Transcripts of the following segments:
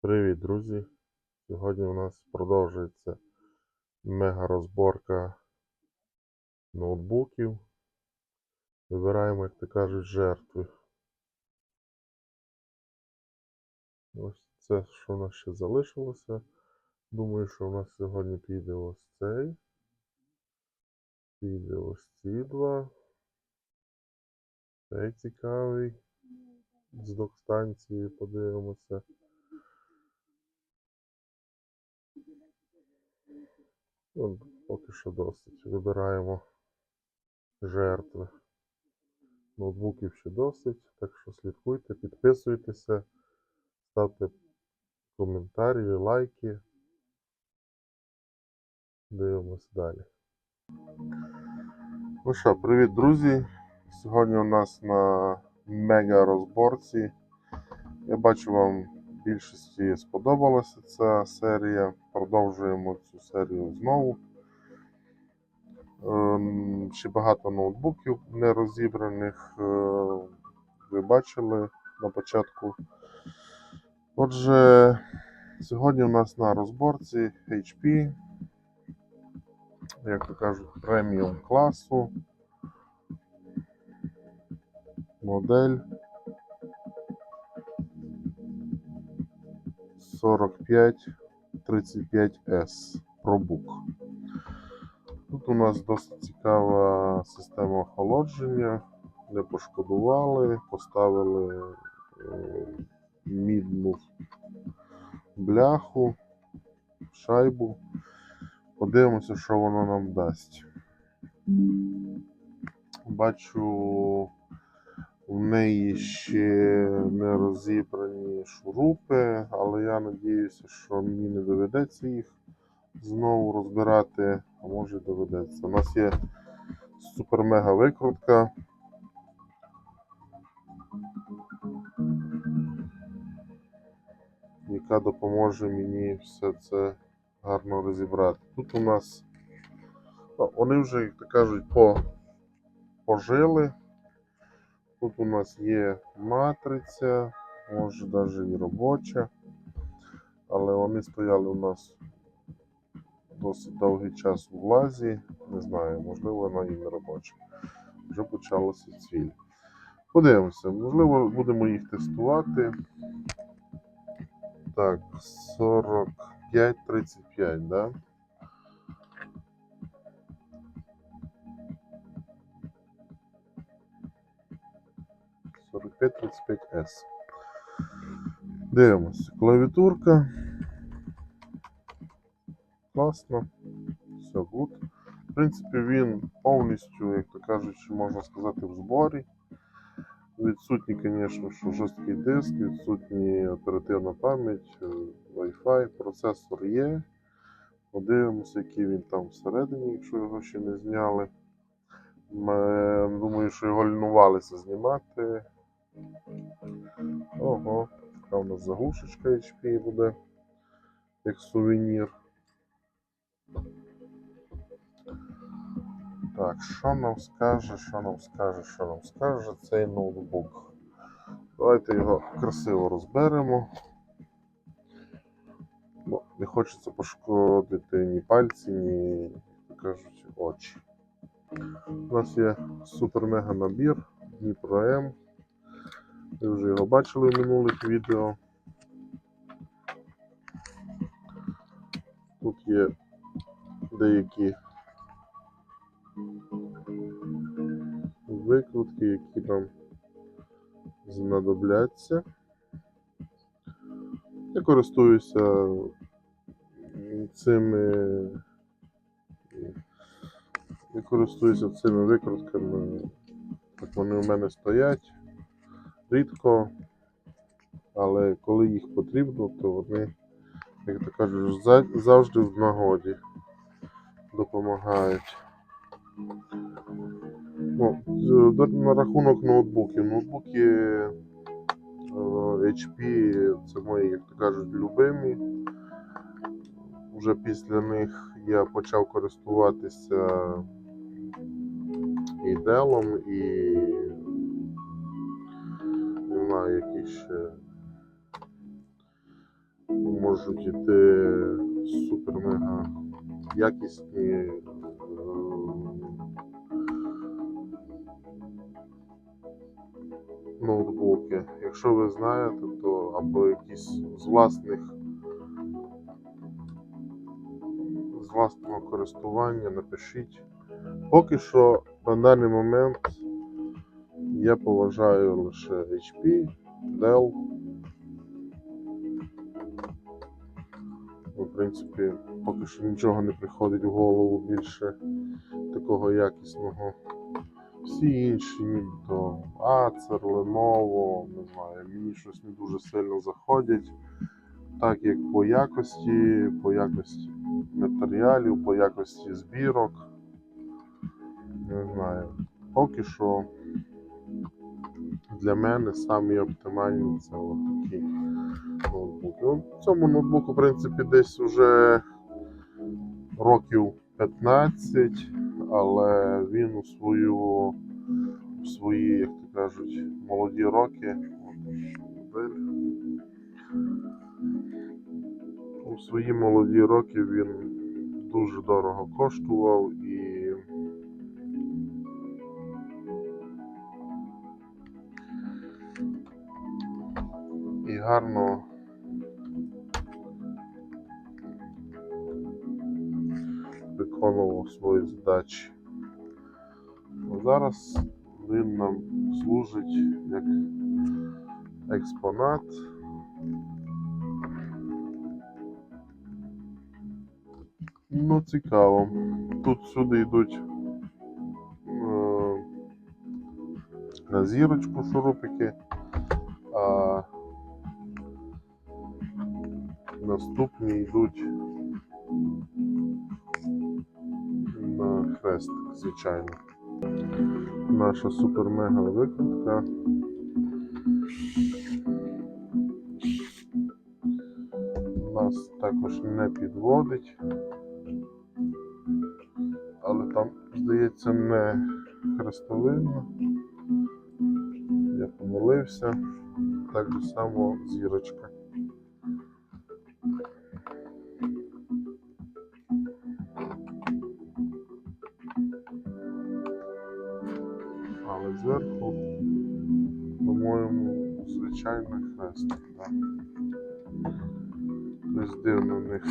Привіт, друзі! Сьогодні у нас продовжується мега розборка ноутбуків. Вибираємо, як то кажуть, жертви. Ось це, що у нас ще залишилося. Думаю, що у нас сьогодні піде ось цей. Піде ось ці два. Цей цікавий. З док-станції подивимося. Поки що досить. Вибираємо жертви. Ноутбуків ще досить, так що слідкуйте, підписуйтеся, ставте коментарі, лайки. Дивимось далі. Ну що, привіт, друзі! Сьогодні у нас на мега розборці. Я бачу, вам більшості сподобалася ця серія. Продовжуємо цю серію знову. Ем, Ще багато ноутбуків не розібраних. е, Ви бачили на початку. Отже, сьогодні у нас на розборці HP, як то кажуть, преміум класу. Модель 4535S ProBook. Тут у нас досить цікава система охолодження. Не пошкодували, поставили е, мідну бляху, шайбу. Подивимося, що воно нам дасть. Бачу, в неї ще не розібрані шурупи, але я надіюся, що мені не доведеться їх знову розбирати, а може доведеться. У нас є супер-мега викрутка. Яка допоможе мені все це гарно розібрати. Тут у нас ну, вони вже, як то кажуть, по, пожили. Тут у нас є матриця, може навіть і робоча, але вони стояли у нас досить довгий час у влазі. Не знаю, можливо, вона і не робоча. Вже почалося цвіль. Подивимося, можливо, будемо їх тестувати. Так, 45-35, да? Сорок 35 с Дивимося. Клавіатурка. Класно. Все гуд. В принципі, він повністю, як то кажучи, можна сказати, в зборі. Відсутній, звісно, що жорсткий диск, відсутні оперативна пам'ять, е, Wi-Fi, процесор є. Подивимося, який він там всередині, якщо його ще не зняли. М, Думаю, що його лінувалися знімати. Ого, така у нас заглушечка HP буде, як сувенір. Так, що нам скаже, що нам скаже, що нам скаже цей ноутбук. Давайте його красиво розберемо. Бо не хочеться пошкодити ні пальці, ні, кажуть, очі. У нас є супер-мега набір Дніпро М. Ви вже його бачили в минулих відео. Тут є деякі викрутки, які нам знадобляться. Я користуюся цими. Я користуюся цими викрутками, як вони у мене стоять рідко, але коли їх потрібно, то вони, як то кажуть, завжди в нагоді допомагають. Ну, на рахунок ноутбуків. Ноутбуки е, HP це мої, як то кажуть, любимі. Вже після них я почав користуватися і Dell, і знаю, які ще можуть іти супер-мега якісні. е, Ноутбуки. Якщо ви знаєте, то або якісь з власних з власного користування напишіть. Поки що на даний момент я поважаю лише HP, Dell. В принципі, поки що нічого не приходить в голову більше такого якісного. Всі інші, ніби Acer, Lenovo, не знаю, мені щось не дуже сильно заходять. Так як по якості, по якості матеріалів, по якості збірок. Не знаю. Поки що для мене самі оптимальні це такі ноутбуки. Ну, цьому ноутбуку, в принципі, десь вже років 15, але він у свою у свої, як то кажуть, молоді роки. У свої молоді роки він дуже дорого коштував і гарно виконував свої задачі. А зараз він нам служить як експонат. Ну, цікаво. Тут сюди йдуть е, на зірочку шурупики, наступні йдуть на хрест, звичайно. Наша супер-мега викрутка. Нас також не підводить. Але там, здається, не хрестовина. Я помилився. Так само зірочка. Ось дивно в них.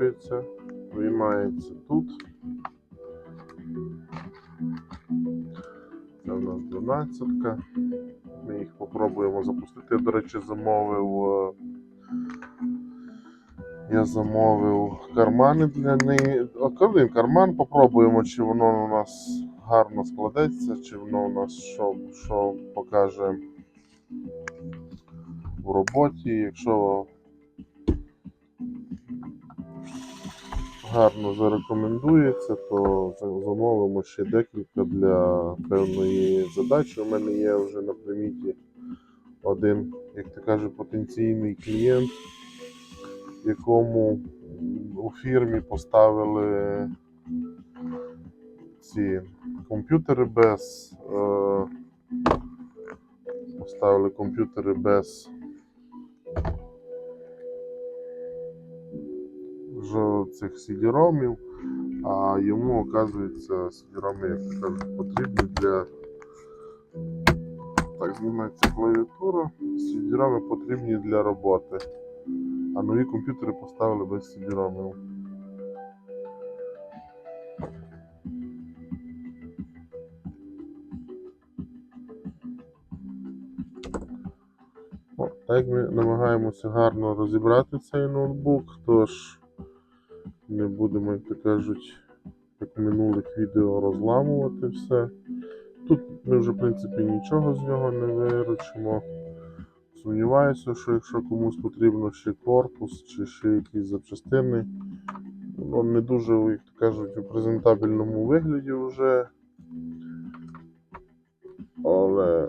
Викручується, виймається тут. Це у нас 12. Ми їх попробуємо запустити. Я, до речі, замовив. е, Я замовив кармани для неї. Один карман попробуємо, чи воно у нас гарно складеться, чи воно у нас що, що покаже в роботі. Якщо гарно зарекомендується, то замовимо ще декілька для певної задачі. У мене є вже на приміті один, як то каже, потенційний клієнт, якому у фірмі поставили ці комп'ютери без. Е, поставили комп'ютери без ж- цих CD-ромів, а йому, оказується, CD-роми, як кажуть, потрібні для. Так, знімається клавіатура. CD-роми потрібні для роботи. А нові комп'ютери поставили без CD-ромів. Так ми намагаємося гарно розібрати цей ноутбук, тож не будемо, як то кажуть, як в минулих відео розламувати все. Тут ми вже, в принципі, нічого з нього не виручимо. Сумніваюся, що якщо комусь потрібно ще корпус чи ще якісь запчастини, воно не дуже, як то кажуть, у презентабельному вигляді вже. Але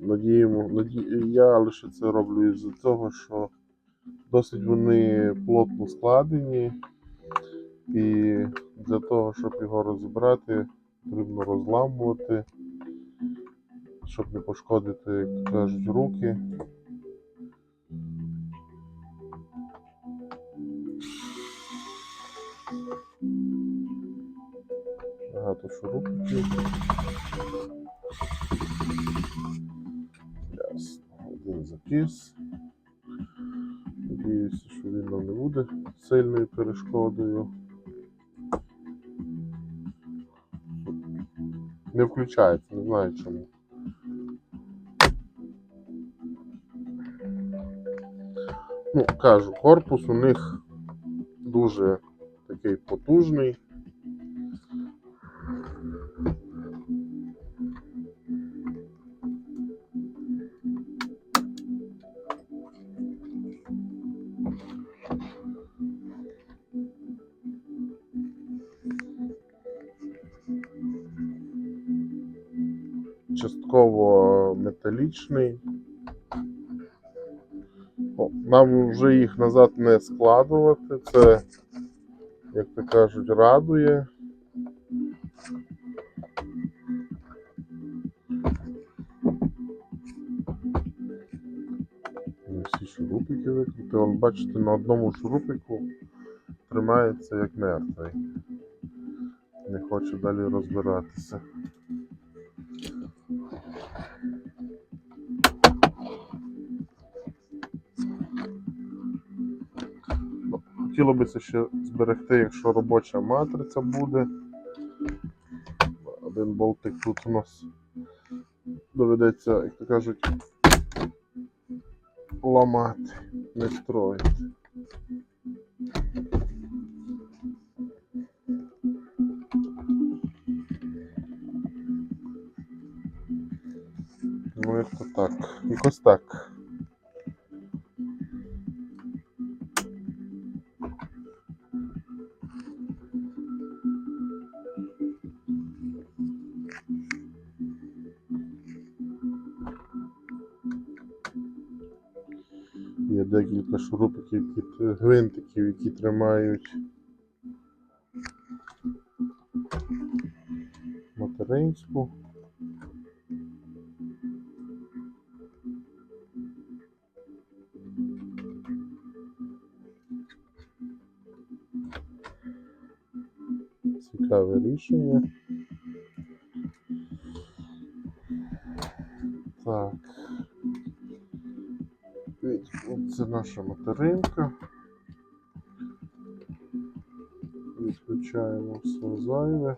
надіємо, наді... я лише це роблю із-за того, що досить вони плотно складені, і для того, щоб його розібрати, потрібно розламувати, щоб не пошкодити, як кажуть, руки. Багато шурупиків. Ясно. Один закис. Надіюся, що він нам не буде сильною перешкодою. Не включається, не знаю чому. Ну, кажу, корпус у них дуже такий потужний. Частково. О, Нам вже їх назад не складувати. Це, як то кажуть, радує. Всі шурупики викрути. Вон, бачите, на одному шурупику тримається як мертвий. Не хоче далі розбиратися. Хотіло би це ще зберегти, якщо робоча матриця буде. Один болтик тут у нас доведеться, як то кажуть, ламати, не строїти. Ну, як то так. Якось так. Шурупиків, які, гвинтиків, які тримають материнську. Цікаве рішення. Так. Це наша материнка. Відключаємо все зайве.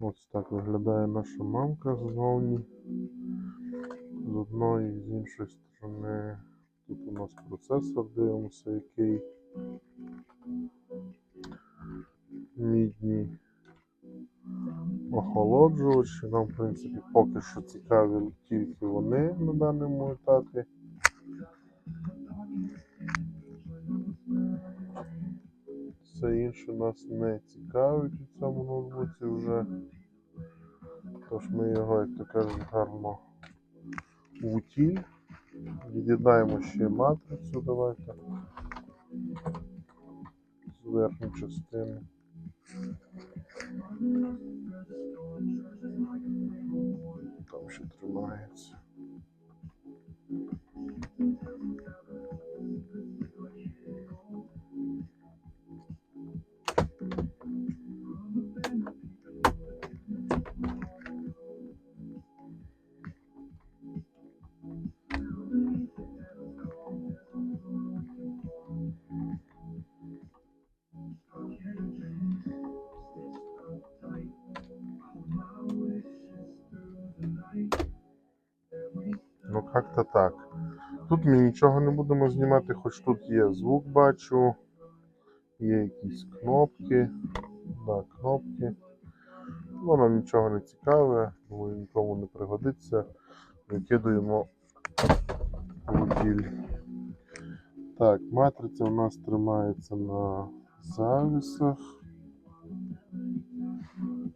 Ось так виглядає наша мамка ззовні. Одної і з іншої сторони. Тут у нас процесор, дивимося, який мідні охолоджувачі. Нам, в принципі, поки що цікаві тільки вони на даному етапі. Все інше нас не цікавить у цьому ноутбуці вже. Тож ми його, як то кажуть, гарно утіль. Від'єднаємо ще матрицю, давайте. З верхньої частини. Там ще тримається. Як-то так. Тут ми нічого не будемо знімати, хоч тут є звук, бачу. Є якісь кнопки. Да, кнопки. Ну, нічого не цікаве, думаю, нікому не пригодиться. Викидуємо в. Так, матриця у нас тримається на завісах.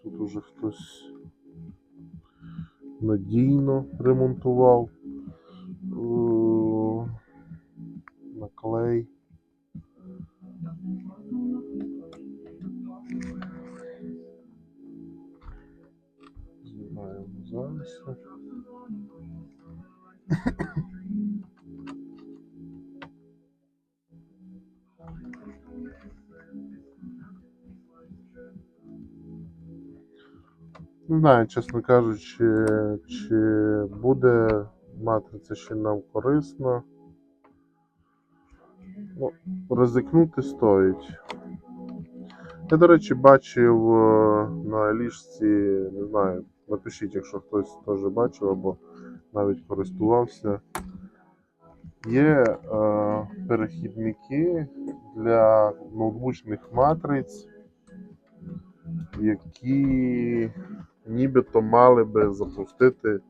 Тут уже хтось надійно ремонтував на. Знімаємо завіси. Не знаю, чесно кажучи, чи буде матриця ще нам корисна. Ну, ризикнути стоїть. Я, до речі, бачив е, на ліжці, не знаю, напишіть, якщо хтось теж бачив або навіть користувався. Є е, перехідники для ноутбучних матриць, які нібито мали би запустити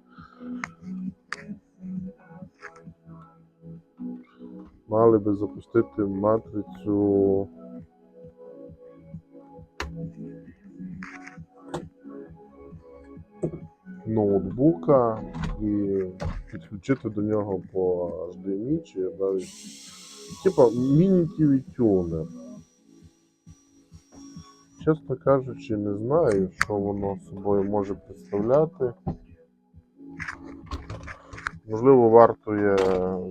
мали би запустити матрицю ноутбука і підключити до нього по HDMI чи навіть типа міні-TV тюнер. Чесно кажучи, не знаю, що воно собою може представляти. Можливо, варто є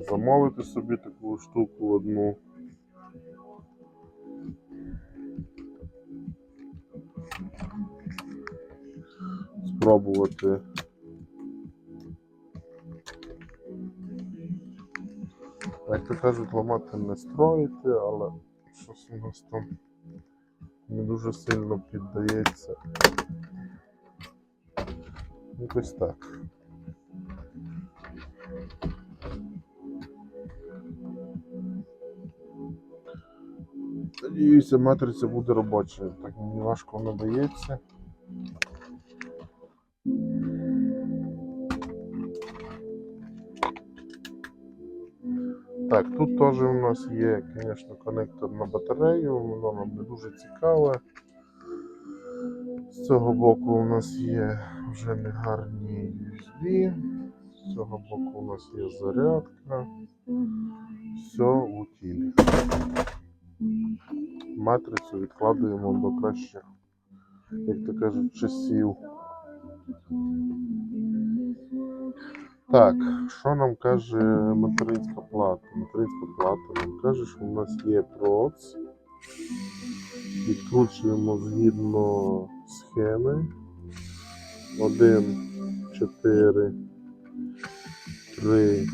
замовити собі таку штуку одну. Спробувати. Як то кажуть, ламати не строїти, але щось у нас там не дуже сильно піддається. Якось так. Надіюся, матриця буде робочою. Так мені важко вона дається. Так, тут теж у нас є, звісно, коннектор на батарею, воно нам не дуже цікаве. З цього боку у нас є вже негарні USB. З цього боку у нас є зарядка. Все утілі. Матрицю відкладуємо до кращих, як то кажуть, часів. Так, що нам каже материнська плата? Материнська плата нам каже, що у нас є проц. Відкручуємо згідно схеми. 1, 4, 3,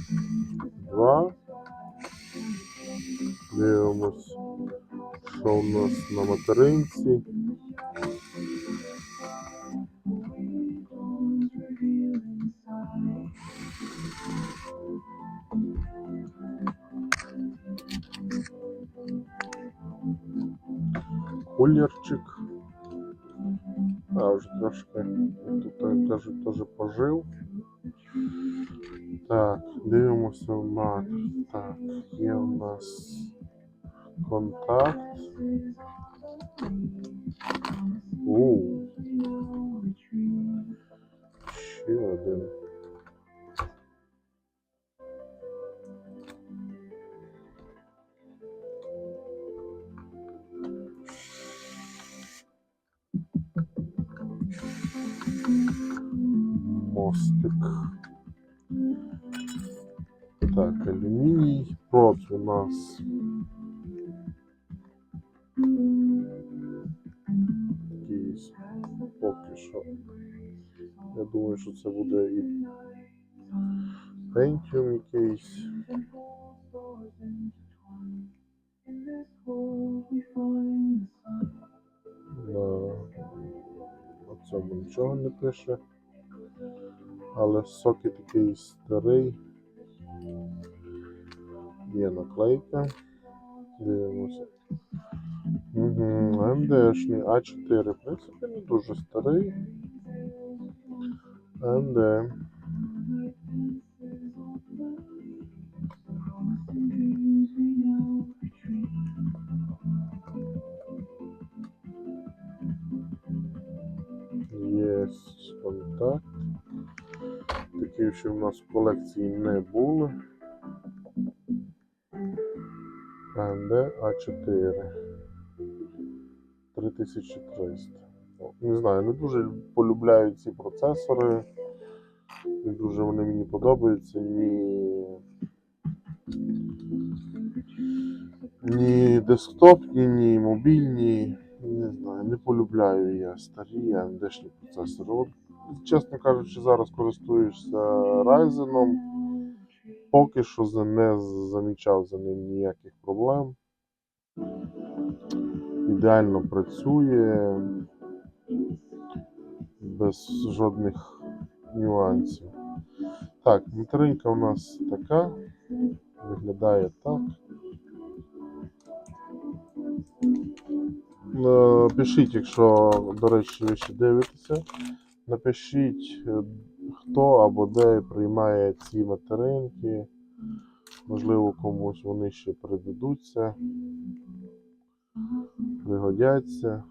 2. Дивимось, у нас на материнці. Кулерчик. А, вже трошки, тут кажуть, теж пожив. Так, дивимося в. Так, є у нас контакт. Оу. Ще один. Мостик. Так, алюміній. Проц у нас. Що. Я думаю, що це буде і Pentium якийсь. На, цьому нічого не пише. Але сокет такий старий. Є наклейка. Дивимося. Угу, МДшний А4. В принципі, не дуже старий. МД. Є контакт. Такі ще в нас в колекції не було. АМД А4. 3300. Ну, Не знаю, не дуже полюбляю ці процесори. Не дуже вони мені подобаються. Ні, ні десктопні, ні мобільні. Не знаю, не полюбляю я старі AMD-шні процесори. От, чесно кажучи, зараз користуюся Ryzen. Поки що не замічав за ним ніяких проблем. Ідеально працює без жодних нюансів. Так, материнка у нас така. Виглядає так. Е, Пишіть, якщо, до речі, ви ще дивитеся. Напишіть, е, хто або де приймає ці материнки. Можливо, комусь вони ще придадуться, пригодяться.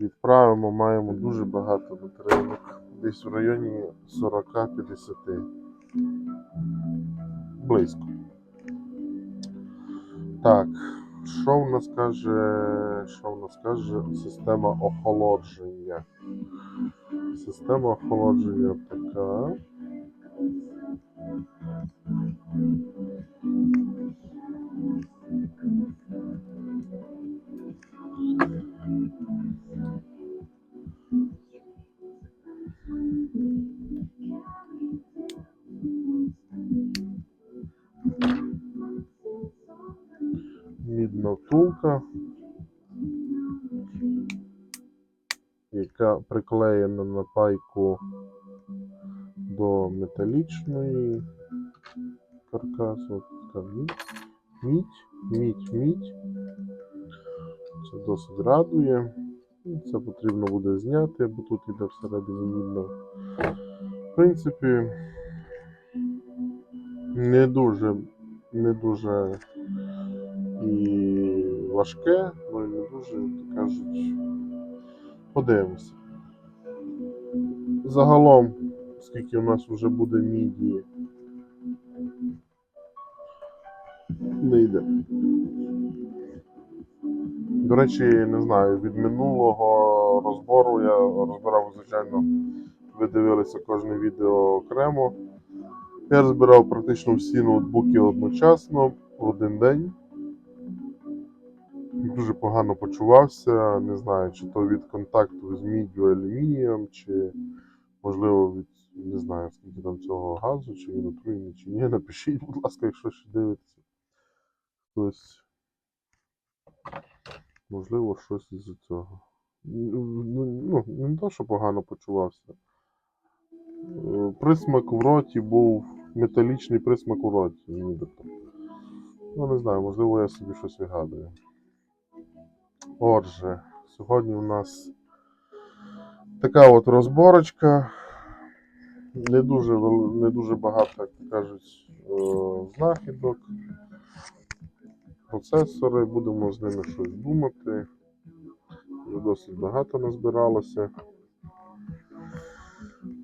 Відправимо, маємо дуже багато материнок. Десь в районі 40-50. Близько. Так, що в нас каже, що в нас каже система охолодження? Система охолодження така. Яка приклеєна на пайку до металічної каркасу. Мідь, мідь, мідь, мідь. Це досить радує. Це потрібно буде зняти, бо тут іде всередині мідно. В принципі, не дуже, не дуже і важке, ну і не дуже, як кажуть, подивимося. Загалом, скільки у нас вже буде міді, не йде. До речі, не знаю, від минулого розбору я розбирав, звичайно, ви дивилися кожне відео окремо. Я розбирав практично всі ноутбуки одночасно в один день. Дуже погано почувався. Не знаю, чи то від контакту з міддю алюмінієм, чи можливо від не знаю, скільки там цього газу, чи він отруєний, чи ні. Напишіть, будь ласка, якщо ще дивитеся. Хтось. Можливо, щось із цього. Ну, ну, не то, що погано почувався. Е, Присмак в роті був металічний присмак у роті, нібито. Ну, не знаю, можливо, я собі щось вигадую. Отже, сьогодні у нас така от розборочка. Не дуже, не дуже багато, як кажуть, е, знахідок. Процесори, будемо з ними щось думати. Вже досить багато назбиралося.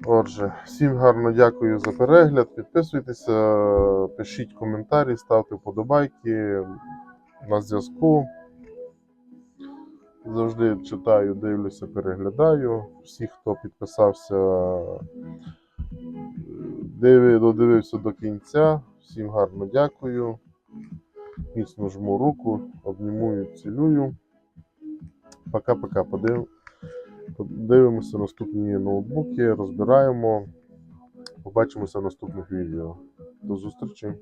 Отже, всім гарно дякую за перегляд. Підписуйтеся, пишіть коментарі, ставте вподобайки на зв'язку. Завжди читаю, дивлюся, переглядаю. Всі, хто підписався, додивився до кінця. Всім гарно дякую. Міцно жму руку, обнімую, цілюю. Пока-пока. Подив... Подивимося наступні ноутбуки, розбираємо. Побачимося в наступних відео. До зустрічі!